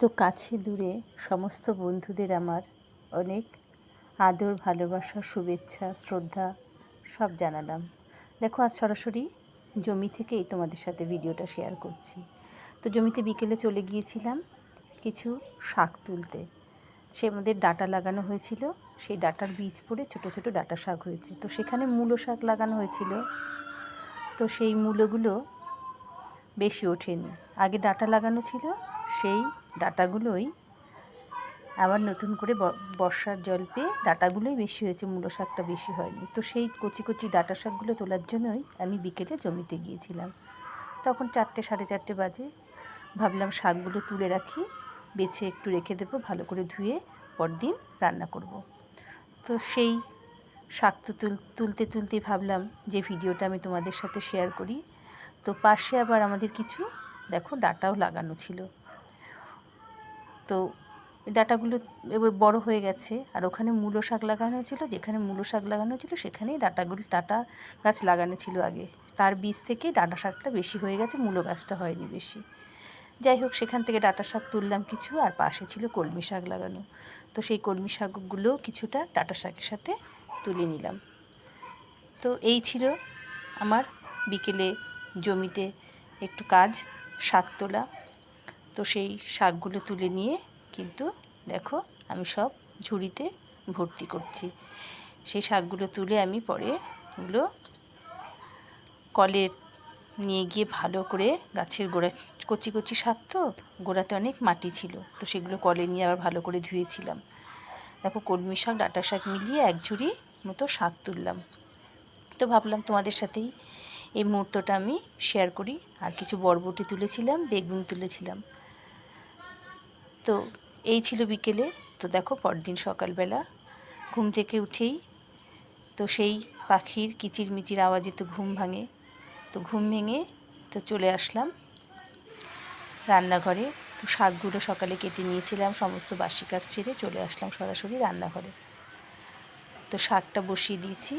তো কাছে দূরে সমস্ত বন্ধুদের আমার অনেক আদর, ভালোবাসা, শুভেচ্ছা, শ্রদ্ধা সব জানালাম। দেখো, আজ সরাসরি জমি থেকেই তোমাদের সাথে ভিডিওটা শেয়ার করছি। তো জমিতে বিকেলে চলে গিয়েছিলাম কিছু শাক তুলতে। সে আমাদের ডাটা লাগানো হয়েছিল, সেই ডাটার বীজ পড়ে ছোট ছোট ডাটা শাক হয়েছে। তো সেখানে মূলো শাক লাগানো হয়েছিল। তো সেই মূলোগুলো বেশি ওঠেনি। আগে ডাটা লাগানো ছিল, সেই ডাটাগুলোই আবার নতুন করে বর্ষার জল পেয়ে ডাটাগুলোই বেশি হয়েছে, মূলো শাকটা বেশি হয়নি। তো সেই কচি কচি ডাটা শাকগুলো তোলার জন্যই আমি বিকেলে জমিতে গিয়েছিলাম। তখন চারটে, সাড়ে চারটে বাজে। ভাবলাম শাকগুলো তুলে রাখি, বেছে একটু রেখে দেবো, ভালো করে ধুয়ে পরদিন রান্না করব। তো সেই শাক তো তুল- তুলতে তুলতে ভাবলাম যে ভিডিওটা আমি তোমাদের সাথে শেয়ার করি। তো পাশে আবার আমাদের কিছু, দেখো, ডাটাও লাগানো ছিল। তো ডাটাগুলো এবার বড় হয়ে গেছে। আর ওখানে মূলো শাক লাগানো ছিল, যেখানে মূলো শাক লাগানো ছিল, সেখানেই ডাটাগুলো, ডাটা গাছ লাগানো ছিল আগে। তার বীজ থেকে ডাটা শাকটা বেশি হয়ে গেছে, মূলো গাছটা হয়নি বেশি। যাই হোক, সেখান থেকে ডাটা শাক তুললাম কিছু, আর পাশে ছিল কলমি শাক লাগানো। তো সেই কলমি শাকগুলো কিছুটা ডাটা শাকের সাথে তুলে নিলাম। তো এই ছিল আমার বিকেলে জমিতে একটু কাজ, শাক তোলা। তো সেই শাকগুলো তুলে নিয়ে কিন্তু দেখো আমি সব ঝুড়িতে ভর্তি করছি। সেই শাকগুলো তুলে আমি পরে ওগুলো কলে নিয়ে গিয়ে ভালো করে গাছের গোড়া কচি কচি শাক তো, গোড়াতে অনেক মাটি ছিল, তো সেগুলো কলে নিয়ে আবার ভালো করে ধুয়েছিলাম। দেখো কলমি শাক, ডাঁটা শাক মিলিয়ে এক ঝুড়ি মতো শাক তুললাম। তো ভাবলাম তোমাদের সাথেই এই মুহূর্তটা আমি শেয়ার করি। আর কিছু বরবটি তুলেছিলাম, বেগুন তুলেছিলাম। তো এই ছিল বিকেলে। তো দেখো পরদিন সকালবেলা ঘুম থেকে উঠেই তো সেই পাখির কিচিরমিচির আওয়াজে তো ঘুম ভাঙে। তো ঘুম ভেঙে তো চলে আসলাম রান্নাঘরে। তো শাকগুলো সকালে কেটে নিয়েছিলাম, সমস্ত বাসি কাজ ছেড়ে চলে আসলাম সরাসরি রান্নাঘরে। তো শাকটা বসিয়ে দিয়েছি।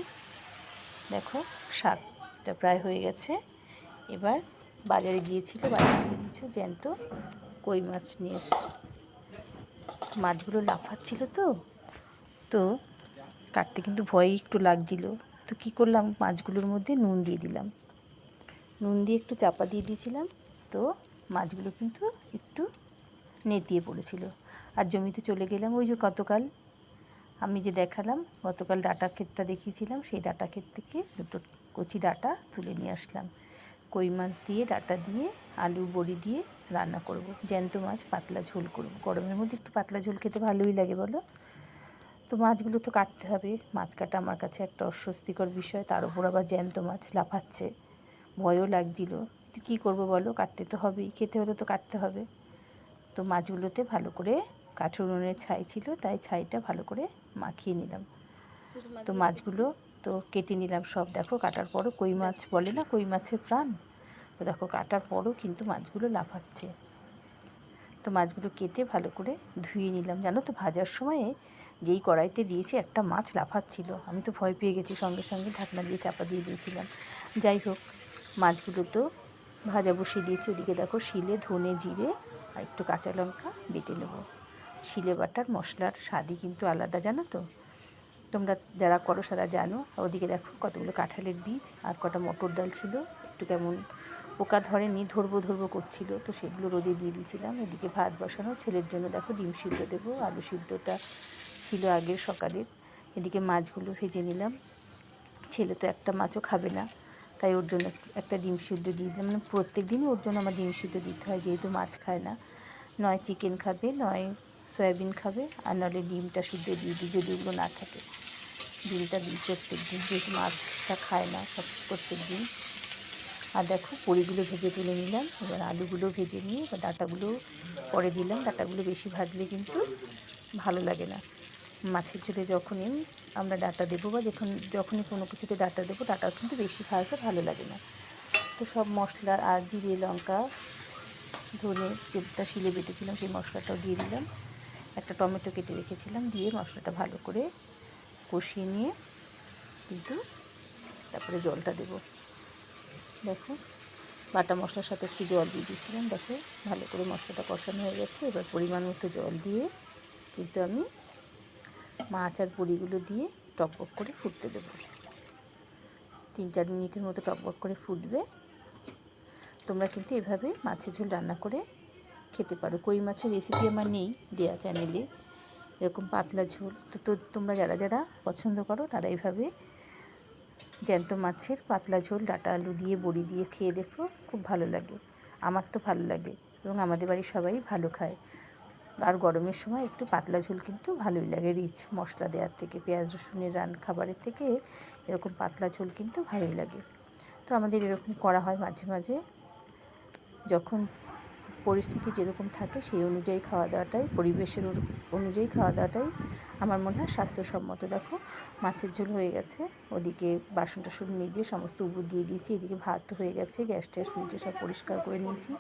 দেখো শাকটা প্রায় হয়ে গেছে। এবার বাজারে গিয়েছিল, বাজার থেকে কিছু জ্যান্ত কই মাছ নিয়ে। মাছগুলো লাফাচ্ছিল তো। তো কাটতে কিন্তু ভয় একটু লাগছিল। তো কী করলাম? মাছগুলোর মধ্যে নুন দিয়ে দিলাম। নুন দিয়ে একটু চাপা দিয়ে দিয়েছিলাম। তো মাছগুলো কিন্তু একটু নেতিয়ে পড়েছিল। আর জমিতে চলে গেলাম ওই যে গতকাল। আমি যে দেখালাম, গতকাল ডাটা ক্ষেতটা দেখিয়েছিলাম, সেই ডাটা ক্ষেত থেকে দুটো কচি ডাটা তুলে নিয়ে আসলাম। কই মাছ দিয়ে ডাটা দিয়ে আলু বড়ি দিয়ে রান্না করব। জ্যান্ত মাছ পাতলা ঝোল করব। গরমের মধ্যে একটু পাতলা ঝোল খেতে ভালোই লাগে বলো? তো মাছগুলো তো কাটতে হবে। মাছ কাটা আমার কাছে একটা অস্বস্তিকর বিষয়। তার উপর আবার জ্যান্ত মাছ লাফাচ্ছে। ভয়ও লাগছিল। তো কী করব বলো? কাটতে তো হবেই। খেতে হলে তো কাটতে হবে। তো মাছগুলোতে ভালো করে কাঠের উনুনের ছাই ছিল। তাই ছাইটা ভালো করে মাখিয়ে নিলাম। তো মাছগুলো তো কেটে নিলাম সব। দেখো কাটার পরও কই মাছ বলে না কই মাছের প্রাণ? তো দেখো কাটার পরও কিন্তু মাছগুলো লাফাচ্ছে। তো মাছগুলো কেটে ভালো করে ধুয়ে নিলাম। জানো তো ভাজার সময়ে যেই কড়াইতে দিয়েছি একটা মাছ লাফাচ্ছিল। আমি তো ভয় পেয়ে গেছি, সঙ্গে সঙ্গে ঢাকনা দিয়ে চাপা দিয়ে দিয়েছিলাম। যাই হোক, মাছগুলো তো ভাজা বসিয়ে দিয়েছি। ওদিকে দেখো শিলে ধনে জিরে আর একটু কাঁচা লঙ্কা বেটে নেব। শিলে বাটার মশলার স্বাদই কিন্তু আলাদা, জানো তো? তোমরা যারা করো সারা জানো। ওদিকে দেখো কতগুলো কাঁঠালের বীজ আর কটা মটর ডাল ছিল। একটু কেমন পোকা ধরেনি, ধরবো ধরবো করছিল। তো সেগুলো রোদে দিয়ে দিয়েছিলাম। এদিকে ভাত বসানো। ছেলের জন্য দেখো ডিম সিদ্ধ দেবো। আলু সিদ্ধটা ছিল আগের সকালের। এদিকে মাছগুলো ভেজে নিলাম। ছেলে তো একটা মাছও খাবে না। তাই ওর জন্য একটা ডিম সিদ্ধ দিয়ে দিলাম। মানে প্রত্যেক দিনই ওর জন্য আমার ডিম সিদ্ধ দিতে হয়, যেহেতু মাছ খায় না। নয় চিকেন খাবে, নয় সয়াবিন খাবে আর নাহলে ডিমটা সিদ্ধ দিয়ে দিই যদি ওগুলো না থাকে। ডিমটা দিই প্রত্যেক দিন, যেহেতু মাছটা খায় না সব প্রত্যেক দিন। আর দেখো বড়িগুলো ভেজে তুলে নিলাম। এবার আলুগুলো ভেজে নিয়ে বা ডাটাগুলো পরে দিলাম। ডাটাগুলো বেশি ভাজলে কিন্তু ভালো লাগে না। মাছের ঝোলে যখনই আমরা ডাটা দেবো বা যখন, যখনই কোনো কিছুতে ডাটা দেবো ডাটা কিন্তু বেশি ভাজতে ভালো লাগে না। তো সব মশলা আর জিরে, লঙ্কা, ধনে, যেটা শিলে বেটেছিলাম সেই মশলাটাও দিয়ে দিলাম। একটা টমেটো কেটে রেখেছিলাম, দিয়ে মশলাটা ভালো করে কষিয়ে নিয়ে কিন্তু তারপরে জলটা দেবো। দেখো, বাটা মশলার সাথে একটু জল দিয়ে দিয়েছিলাম, দেখো ভালো করে মশলাটা কষানো হয়ে গেছে। এবার পরিমাণ মতো জল দিয়ে কিন্তু আমি মাছ আর বড়িগুলো দিয়ে টকবক করে ফুটতে দেবো। তিন চার মিনিটের মতো টকবক করে ফুটবে। তোমরা কিন্তু এভাবে মাছের ঝোল রান্না করে খেতে পারো। কই মাছের রেসিপি আমার নেই, দেয়া চ্যানেলে এরকম পাতলা ঝোল। তো তো তোমরা যারা যারা পছন্দ করো, তারা এইভাবে জ্যান্ত মাছের পাতলা ঝোল, ডাটা আলু দিয়ে, বড়ি দিয়ে খেয়ে দেখো, খুব ভালো লাগে। আমার তো ভালো লাগে এবং আমাদের বাড়ির সবাই ভালো খায়। আর গরমের সময় একটু পাতলা ঝোল কিন্তু ভালোই লাগে রিচ মশলা দেওয়ার থেকে, পেঁয়াজ, রসুনের রান খাবারের থেকে এরকম পাতলা ঝোল কিন্তু ভালোই লাগে। তো আমাদের এরকম করা হয় মাঝে মাঝে। যখন পরিস্থিতি যেরকম থাকে, সেই অনুযায়ী খাওয়া দাওয়াটাই পরিবেশের অনুযায়ী খাওয়া দাওয়াটাই আমার মনে হয় স্বাস্থ্যসম্মত। দেখো, মাছের ঝোল হয়ে গেছে, ওদিকে বাসন টাসন মেজে সমস্ত উবু দিয়ে দিয়েছি, এদিকে ভাত হয়ে গেছে, গ্যাস ট্যাস মেজে সব পরিষ্কার করে নিয়েছি।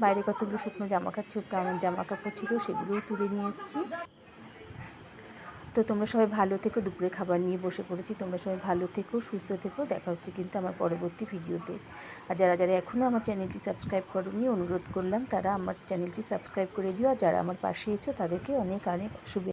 বাইরে কতগুলো শুকনো জামা কাপড় জামা কাপড় ছিল সেগুলোও তুলে নিয়ে এসেছি। তো তোমরা সবাই ভালো থেকো, দুপুরে খাবার নিয়ে বসে পড়েছি। তোমরা সবাই ভালো থেকো, সুস্থ থেকো। দেখা হচ্ছে কিন্তু আমার পরবর্তী ভিডিওতে। আর যারা যারা এখনও আমার চ্যানেলটি সাবস্ক্রাইব করেনি, অনুরোধ করলাম তারা আমার চ্যানেলটি সাবস্ক্রাইব করে দিও। আর যারা আমার পাশে এসে তাদেরকে অনেক অনেক শুভেচ্ছা।